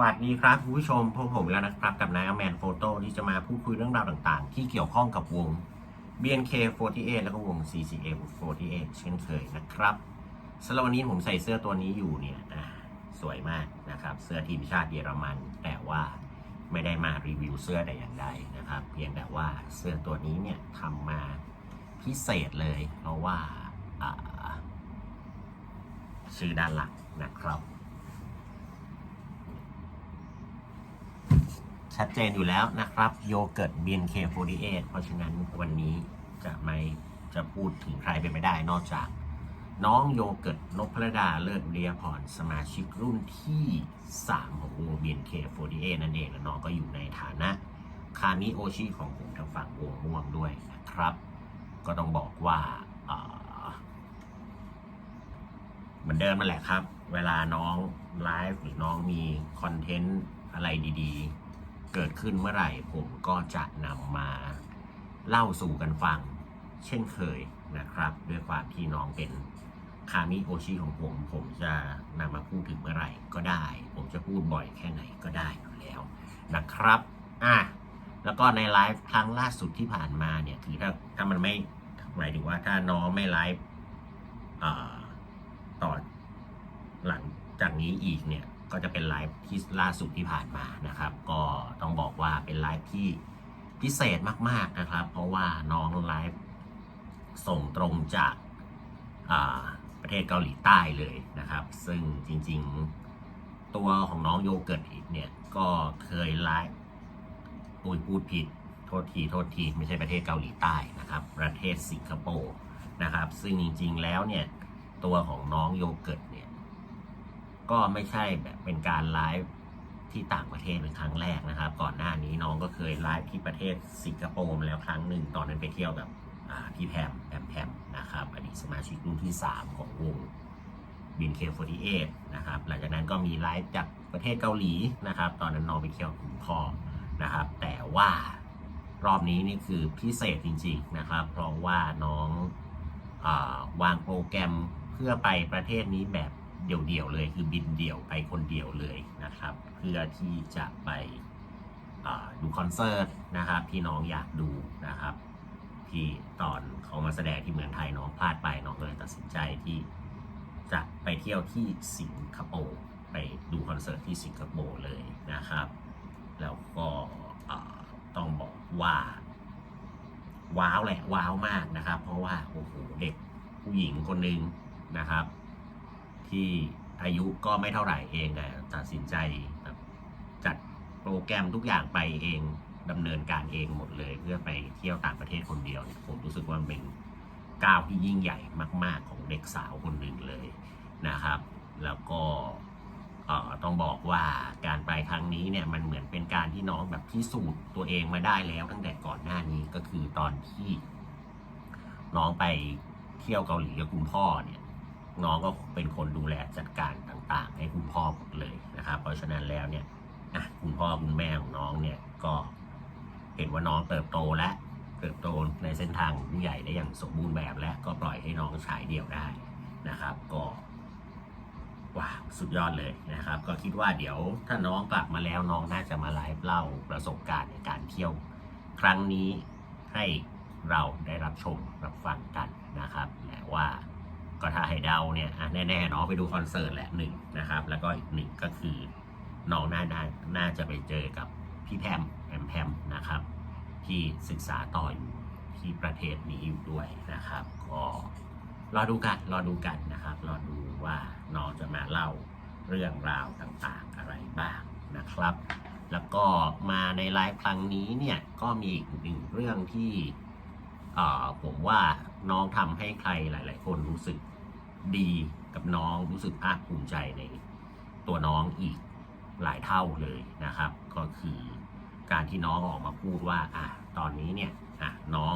วัสดีครับคุณผู้ชมพบผมแล้วนะครับกับนายแมนโฟโต้ที่จะมาพูดคุยเรื่องราวต่างๆ ที่เกี่ยวข้องกับวง BNK48 แล้วก็วง CCM48 เช่นเคยนะครับสำหรับวันนี้ผมใส่เสื้อตัวนี้อยู่เนี่ยอะสวยมากนะครับ เสื้อทีมชาติเยอรมัน แต่ว่าไม่ได้มารีวิวเสื้อแต่อย่างใดนะครับ เพียงแต่ว่าเสื้อตัวนี้เนี่ยทำมาพิเศษเลย เพราะว่าอ่าชื่อด้านหลังนะครับ ชัดเจนอยู่แล้วนะครับโยเกิร์ต BNK48 เพราะฉะนั้นวันนี้จะไม่จะพูดถึงใครเป็นไม่ได้นอกจาก น้องโยเกิร์ตนพรดาเลิศเรียพรสมาชิกรุ่นที่ 3 ของวง BNK48 นั่นเองและน้องก็อยู่ในฐานะ คามิโอชิของผมทางฝั่งวงม่วงด้วยนะครับ ก็ต้องบอกว่าเหมือนเดิมนั่นแหละครับ เวลาน้องไลฟ์หรือน้องมีคอนเทนต์อะไรดี ๆ เกิดขึ้นเมื่อไหร่ ผมก็จะนำมาเล่าสู่กันฟัง เช่นเคยนะครับ ด้วยความที่น้องเป็นคามิโอชิของผม ผมจะนำมาพูดถึงเมื่อไหร่ก็ได้ ผมจะพูดบ่อยแค่ไหนก็ได้อยู่แล้วนะครับอะแล้วก็ในไลฟ์ครั้งล่าสุดที่ผ่านมาเนี่ยคือถ้าถ้ามันไม่หมายถึงว่าถ้าน้องไม่ไลฟ์ต่อหลังจากนี้อีกเนี่ย ก็จะเป็นไลฟ์ที่ล่าสุดที่ผ่านมานะครับ ก็ต้องบอกว่าเป็นไลฟ์ที่พิเศษมาก ๆนะครับ เพราะว่าน้องไลฟ์ส่งตรงจากาประเทศเกาหลีใต้เลยนะครับ ซึ่งจริงๆตัวของน้องโยเกิร์ตอีกเนี่ยก็เคยไลฟ์ปุยพูดผิดโทษทีโทษทีไม่ใช่ประเทศเกาหลีใต้นะครับ ประเทศสิงคโปร์นะครับ ซึ่งจริงๆแล้วเนี่ยตัวของน้องโยเกิร์ต ก็ไม่ใช่แบบเป็นการไลฟ์ที่ต่างประเทศเป็นครั้งแรกนะครับ ก่อนหน้านี้น้องก็เคยไลฟ์ที่ประเทศสิงคโปร์มาแล้วครั้งหนึ่งตอนนั้นไปเที่ยวกับพี่แพมแพมแพมนะครับอดีตสมาชิกรุ่นที่ 3 ของวง BNK48 นะครับหลังจากนั้นก็มีไลฟ์จากประเทศเกาหลีนะครับ ตอนนั้นน้องไปเที่ยวกับคุณพ่อนะครับ แต่ว่ารอบนี้นี่คือพิเศษจริง ๆนะครับ เพราะว่าน้องอวางโปรแกรมเพื่อไปประเทศนี้แบบ เดี่ยวๆเลย คือบินเดี่ยวไปคนเดียวเลยนะครับ เพื่อที่จะไปดูคอนเสิร์ตนะครับที่น้องอยากดูนะครับ ที่ตอนเขามาแสดงที่เมืองไทยน้องพลาดไปน้องเลยตัดสินใจที่จะไปเที่ยวที่สิงคโปร์ไปดูคอนเสิร์ตที่สิงคโปร์เลยนะครับ แล้วก็ต้องบอกว่าว้าวแหละว้าวมากนะครับ เพราะว่าโอ้โหเด็กผู้หญิงคนนึงนะครับ ที่อายุก็ไม่เท่าไหร่เองแต่ตัดสินใจแบบจัดโปรแกรมทุกอย่างไปเองดำเนินการเองหมดเลย เพื่อไปเที่ยวต่างประเทศคนเดียวเนี่ยผมรู้สึกว่าเป็นก้าวที่ยิ่งใหญ่มาก ๆ ของเด็กสาวคนหนึ่งเลยนะครับ แล้วก็ต้องบอกว่าการไปครั้งนี้เนี่ยมันเหมือนเป็นการที่น้องแบบพิสูจน์ตัวเองมาได้แล้วตั้งแต่ก่อนหน้านี้ก็คือตอนที่ น้องไปเที่ยวเกาหลีกับคุณพ่อเนี่ย น้องก็เป็นคนดูแลจัดการต่างๆ ให้คุณพ่อหมดเลยนะครับ เพราะฉะนั้นแล้วเนี่ยคุณพ่อคุณแม่ของน้องเนี่ยก็เห็นว่าน้องเติบโตและเติบโตในเส้นทางผู้ใหญ่ได้อย่างสมบูรณ์แบบและก็ปล่อยให้น้องฉายเดี่ยวได้นะครับ ก็ว้าวสุดยอดเลยนะครับ ก็คิดว่าเดี๋ยวถ้าน้องกลับมาแล้วน้องน่าจะมาไลฟ์เล่าประสบการณ์ในการเที่ยวครั้งนี้ให้เราได้รับชมรับฟังกันนะครับแต่ว่า ก็ถ้าให้เดาเนี่ยแน่ๆเน้องไปดูคอนเสิร์ตแหละหนึ่งนะครับ แล้วก็อีกหนึ่งก็คือน้องน่าน่าน่าจะไปเจอกับพี่แพมแพมแพมนะครับ ที่ศึกษาต่ออยู่ที่ประเทศนี้อยู่ด้วยนะครับ ก็รอดูกันรอดูกันนะครับรอดูว่าน้องจะมาเล่าเรื่องราวต่างๆอะไรบ้างนะครับ แล้วก็มาในไลฟ์ครั้งนี้เนี่ยก็มีอีกหนึ่งเรื่องที่ผมว่าน้องทำให้ใครหลาย ๆ คนรู้สึก ดีกับน้องรู้สึกภาคภูมิใจในตัวน้องอีกหลายเท่าเลยนะครับ ก็คือการที่น้องออกมาพูดว่าอะตอนนี้เนี่ยอะน้อง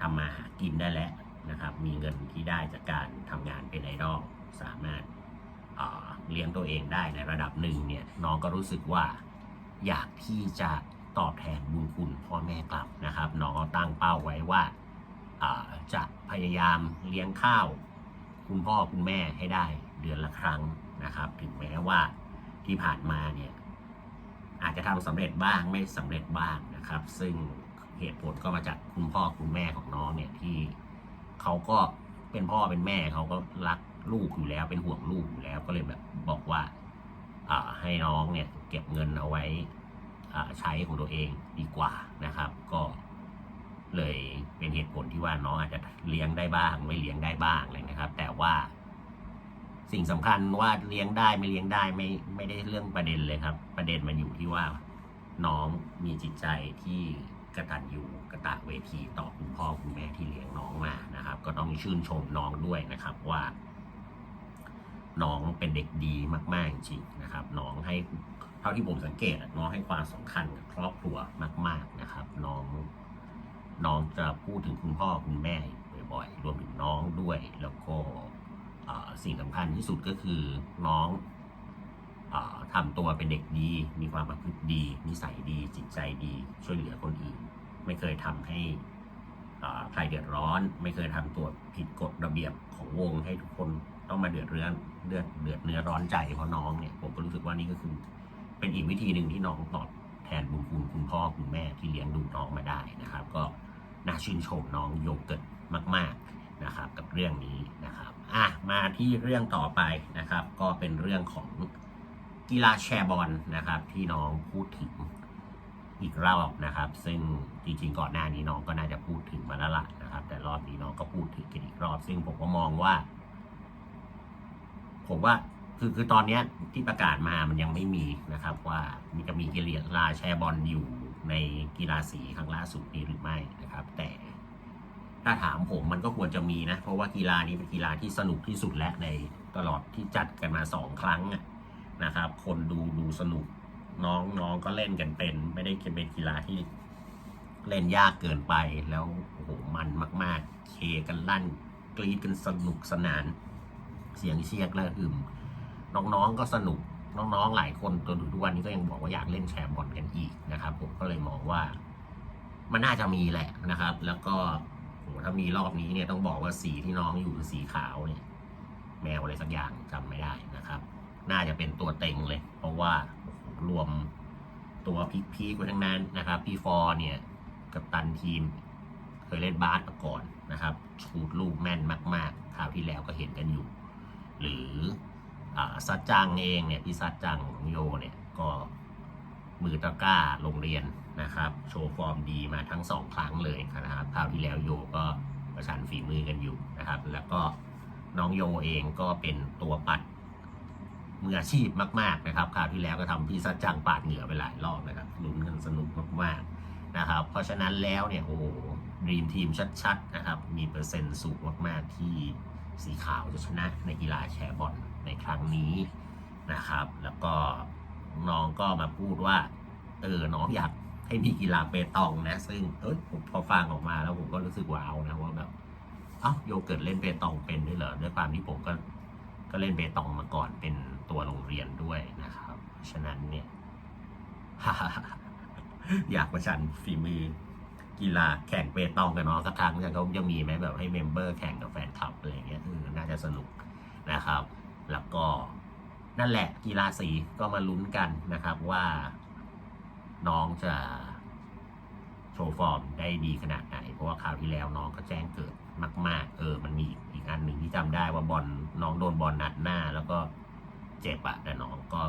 ทำมาหากินได้แล้วนะครับ มีเงินที่ได้จากการทำงานเป็นไอดอลสามารถเลี้ยงตัวเองได้ในระดับหนึ่งเนี่ยน้องก็รู้สึกว่าอยากที่จะตอบแทนบุญคุณพ่อแม่กลับนะครับ น้องก็ตั้งเป้าไว้ว่าจะพยายามเลี้ยงข้าว คุณพ่อคุณแม่ให้ได้เดือนละครั้งนะครับ ถึงแม้ว่าที่ผ่านมาเนี่ยอาจจะทำสำเร็จบ้างไม่สำเร็จบ้างนะครับ ซึ่งเหตุผลก็มาจากคุณพ่อคุณแม่ของน้องเนี่ยที่เขาก็เป็นพ่อเป็นแม่เขาก็รักลูกอยู่แล้วเป็นห่วงลูกอยู่แล้วก็เลยแบบบอกว่าให้น้องเนี่ยเก็บเงินเอาไว้ใช้ของตัวเองดีกว่านะครับ ก็ เลยเป็นเหตุผลที่ว่าน้องอาจจะเลี้ยงได้บ้าง ไม่เลี้ยงได้บ้างเลยนะครับ แต่ว่า สิ่งสำคัญว่าเลี้ยงได้ไม่เลี้ยงได้ไม่ไม่ได้เรื่องประเด็นเลยครับ ประเด็นมันอยู่ที่ว่า น้องมีจิตใจที่กระตันอยู่กระตะเวทีต่อคุณพ่อคุณแม่ที่เลี้ยงน้องมานะครับ ก็ต้องชื่นชมน้องด้วยนะครับว่า น้องเป็นเด็กดีมาก ๆ จริงนะครับ น้องให้เท่าที่ผมสังเกตอะน้องให้ความสำคัญกับครอบครัวมาก ๆนะครับ น้อง น้องจะพูดถึงคุณพ่อคุณแม่บ่อยๆ รวมถึงน้องด้วย แล้วก็สิ่งสำคัญที่สุดก็คือน้องออทำตัวเป็นเด็กดี มีความประพฤติดี นิสัยดี จิตใจดี ช่วยเหลือคนอื่น ไม่เคยทำให้ใครเดือดร้อน ไม่เคยทำตัวผิดกฎระเบียบของวงให้ทุกคนต้องมาเดือดเรือนเดือดเดือดเนื้อร้อนใจเพราะน้องเนี่ยผมก็รู้สึกว่านี่ก็คือ เป็นอีกวิธีหนึ่งที่น้องตอบแทนบุญคุณคุณพ่อคุณแม่ที่เลี้ยงดูน้องมาได้นะครับ ก็ น่าชื่นชมน้องโยเกิร์ตมากๆนะครับกับเรื่องนี้นะครับอะมาที่เรื่องต่อไปนะครับ ก็เป็นเรื่องของกีฬาแชร์บอลนะครับ ที่น้องพูดถึงอีกรอบนะครับ ซึ่งจริงๆก่อนหน้านี้น้องก็น่าจะพูดถึงมาแล้วล่ะนะครับ แต่รอบนี้น้องก็พูดถึงกันอีกรอบ ซึ่งผมก็มองว่า ผมว่า คือคือตอนนี้ที่ประกาศมามันยังไม่มีนะครับ ว่ามีจะมีกีฬาแชร์บอลอยู่ในกีฬาสีครั้งล่าสุดนี้หรือไม่นะครับ แต่ถ้าถามผมมันก็ควรจะมีนะ เพราะว่ากีฬานี้เป็นกีฬาที่สนุกที่สุดและในตลอดที่จัดกันมาสองครั้งนะครับ คนดูดูสนุกน้องน้องก็เล่นกันเป็น ไม่ได้เป็นกีฬาที่เล่นยากเกินไปแล้วโอ้โหมันมาก ๆ เคกันลั่นกรีดกันสนุกสนาน เสียงเชียร์กระหึ่ม น้องๆก็สนุกน้องๆหลายคนจนทุกวันนี้ก็ยังบอกว่าอยากเล่นแชร์บอลกันอีกนะครับ ผมก็เลยมองว่า มันน่าจะมีแหละนะครับ แล้วก็โหถ้ามีรอบนี้เนี่ยต้องบอกว่าสีที่น้องอยู่คือสีขาวเนี่ย แมวอะไรสักอย่างจำไม่ได้นะครับ น่าจะเป็นตัวเต็งเลย เพราะว่ารวมตัวพีคๆไว้ทั้งนั้นนะครับพี่ฟอร์เนี่ยกับตันทีม เคยเล่นบาสมาก่อนนะครับ ชูดลูกแม่นมาก ๆ คราวที่แล้วก็เห็นกันอยู่ หรือ อาซัดจังเองเนี่ยพี่ซัดจังของโยเนี่ยก็มือตะกร้าโรงเรียนนะครับ โชว์ฟอร์มดีมาทั้งสองครั้งเลยนะครับคราวที่แล้วโยก็ประชันฝีมือกันอยู่นะครับ แล้วก็น้องโยเองก็เป็นตัวปัดมืออาชีพมาก ๆนะครับคราวที่แล้วก็ทำพี่ซัดจังปาดเหงื่อไปหลายรอบนะครับลุ้นกันสนุกมากๆนะครับ เพราะฉะนั้นแล้วเนี่ยโอ้ดีมทีมชัด ๆ นะครับ มีเปอร์เซ็นต์สูงมาก ๆ ที่สีขาวจะชนะในกีฬาแชร์บอล ในครั้งนี้นะครับ แล้วก็น้องก็มาพูดว่า เออน้องอยากให้มีกีฬาเปตองนะ ซึ่งเอ้ยผมพอฟังออกมาแล้วผมก็รู้สึกว้าวนะว่าแบบเอ้าโยเกิร์ตเล่นเปตองเป็นด้วยเหรอด้วยความที่ผมก็ก็เล่นเปตองมาก่อนเป็นตัวโรงเรียนด้วยนะครับ ฉะนั้นเนี่ยอยากประชันฝีมือกีฬาแข่งเปตองกันเนาะสักครั้งจะเขาจะมีไหมแบบให้เมมเบอร์แข่งกับแฟนคลับอะไรอย่างเงี้ยเออน่าจะสนุกนะครับ แล้วก็นั่นแหละกีฬาสีก็มาลุ้นกันนะครับว่าน้องจะโชว์ฟอร์มได้ดีขนาดไหน เพราะว่าคราวที่แล้วน้องก็แจ้งเกิดมาก ๆ เออ มันมีอีกอันหนึ่งที่จำได้ว่าบอลน้องโดนบอลนัดหน้า แล้วก็เจ็บอะแต่น้องก็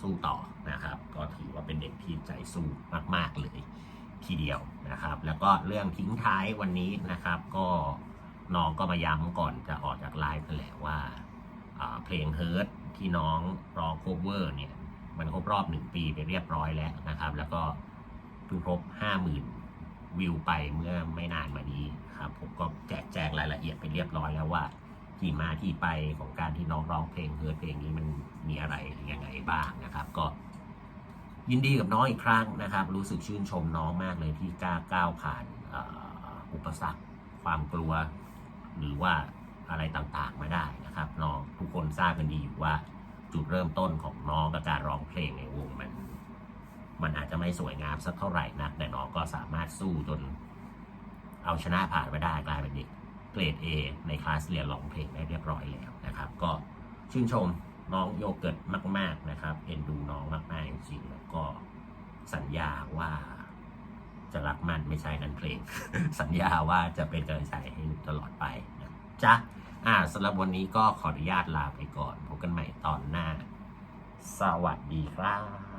สู้ต่อนะครับ ก็ถือว่าเป็นเด็กที่ใจสู้มาก ๆ เลยทีเดียวนะครับ แล้วก็เรื่องทิ้งท้ายวันนี้นะครับ ก็น้องก็มาย้ำก่อนจะออกจากไลฟ์กันและว่าอ่า เพลงเฮิร์ตที่น้องร้องโคเวอร์เนี่ยมันครบรอบหนึ่งปีไปเรียบร้อยแล้วนะครับ แล้วก็เพิ่งครบห้าหมื่นวิวไปเมื่อไม่นานมานี้ครับผมก็แจกแจงรายละเอียดไปเรียบร้อยแล้วว่า ที่มาที่ไปของการที่น้องร้องเพลงเฮิร์ตเพลงนี้มันมีอะไรยังไงบ้างนะครับ ก็ยินดีกับน้องอีกครั้งนะครับ รู้สึกชื่นชมน้องมากเลยที่กล้าก้าวผ่านออุปสรรคความกลัว หรือว่า อะไรต่างๆมาได้นะครับน้องทุกคนทราบกันดีอยู่ว่าจุดเริ่มต้นของน้องกับการร้องเพลงในวงมัน มันอาจจะไม่สวยงามสักเท่าไหร่นัก แต่น้องก็สามารถสู้จน เอาชนะผ่านไปได้กลายเป็นเด็กเกรด A ในคลาสเรียนร้องเพลงได้เรียบร้อยแล้วนะครับ ก็ชื่นชมน้องโยเกิร์ตมาก ๆนะครับ เอ็นดูน้องมากๆจริงๆแล้วก็สัญญาว่าจะรักมันไม่ใช่นั่นเพลง สัญญาว่าจะเป็นกำลังใจให้ตลอดไป จ๊ะ อ่าสำหรับวันนี้ก็ขออนุญาตลาไปก่อน พบกันใหม่ตอนหน้า สวัสดีครับ